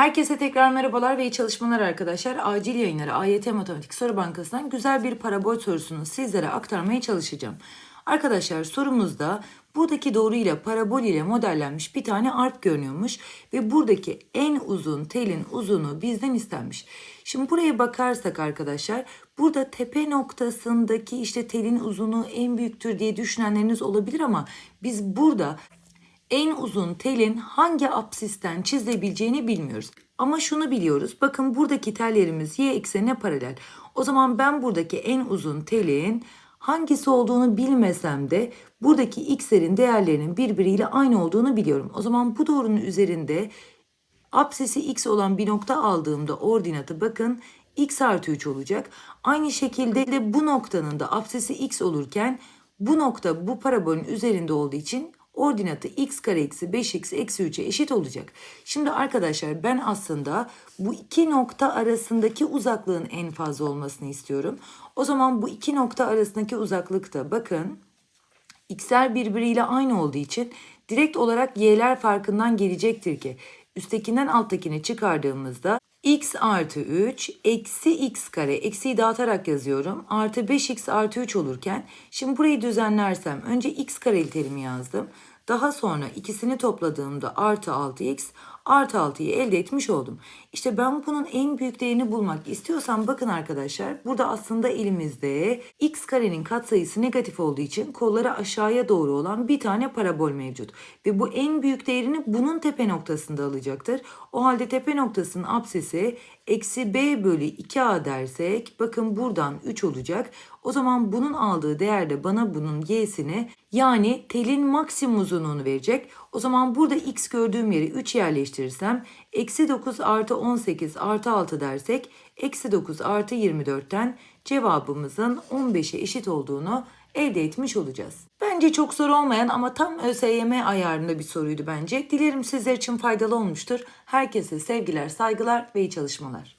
Herkese tekrar merhabalar ve iyi çalışmalar arkadaşlar. Acil yayınları AYT Matematik Soru Bankası'ndan güzel bir parabol sorusunu sizlere aktarmaya çalışacağım. Arkadaşlar sorumuzda buradaki doğru ile parabol ile modellenmiş bir tane arp görünüyormuş ve buradaki en uzun telin uzunluğu bizden istenmiş. Şimdi buraya bakarsak arkadaşlar burada tepe noktasındaki işte telin uzunluğu en büyüktür diye düşünenleriniz olabilir ama biz burada en uzun telin hangi apsisten çizilebileceğini bilmiyoruz. Ama şunu biliyoruz. Bakın buradaki tellerimiz y eksenine paralel. O zaman ben buradaki en uzun telin hangisi olduğunu bilmesem de buradaki x'lerin değerlerinin birbiriyle aynı olduğunu biliyorum. O zaman bu doğrunun üzerinde apsisi x olan bir nokta aldığımda ordinatı bakın x artı 3 olacak. Aynı şekilde de bu noktanın da apsisi x olurken bu nokta bu parabolün üzerinde olduğu için ordinatı x kare eksi 5x eksi 3'e eşit olacak. Şimdi arkadaşlar ben aslında bu iki nokta arasındaki uzaklığın en fazla olmasını istiyorum. O zaman bu iki nokta arasındaki uzaklıkta bakın x'ler birbiriyle aynı olduğu için direkt olarak y'ler farkından gelecektir ki üsttekinden alttakini çıkardığımızda x artı 3 eksi x kare eksiyi dağıtarak yazıyorum artı 5x artı 3 olurken şimdi burayı düzenlersem önce x kareli terimi yazdım. Daha sonra ikisini topladığımda artı 6x artı 6'yı elde etmiş oldum. İşte ben bunun en büyük değerini bulmak istiyorsam bakın arkadaşlar burada aslında elimizde x karenin katsayısı negatif olduğu için kolları aşağıya doğru olan bir tane parabol mevcut. Ve bu en büyük değerini bunun tepe noktasında alacaktır. O halde tepe noktasının apsisi eksi b bölü 2a dersek bakın buradan 3 olacak. O zaman bunun aldığı değer de bana bunun y'sini yani telin maksimum uzunluğunu verecek. O zaman burada x gördüğüm yere 3 yerleştirirsem eksi 9 artı 18 artı 6 dersek eksi 9 artı 24'ten cevabımızın 15'e eşit olduğunu elde etmiş olacağız. Bence çok zor olmayan ama tam ÖSYM ayarında bir soruydu bence. Dilerim sizler için faydalı olmuştur. Herkese sevgiler, saygılar ve iyi çalışmalar.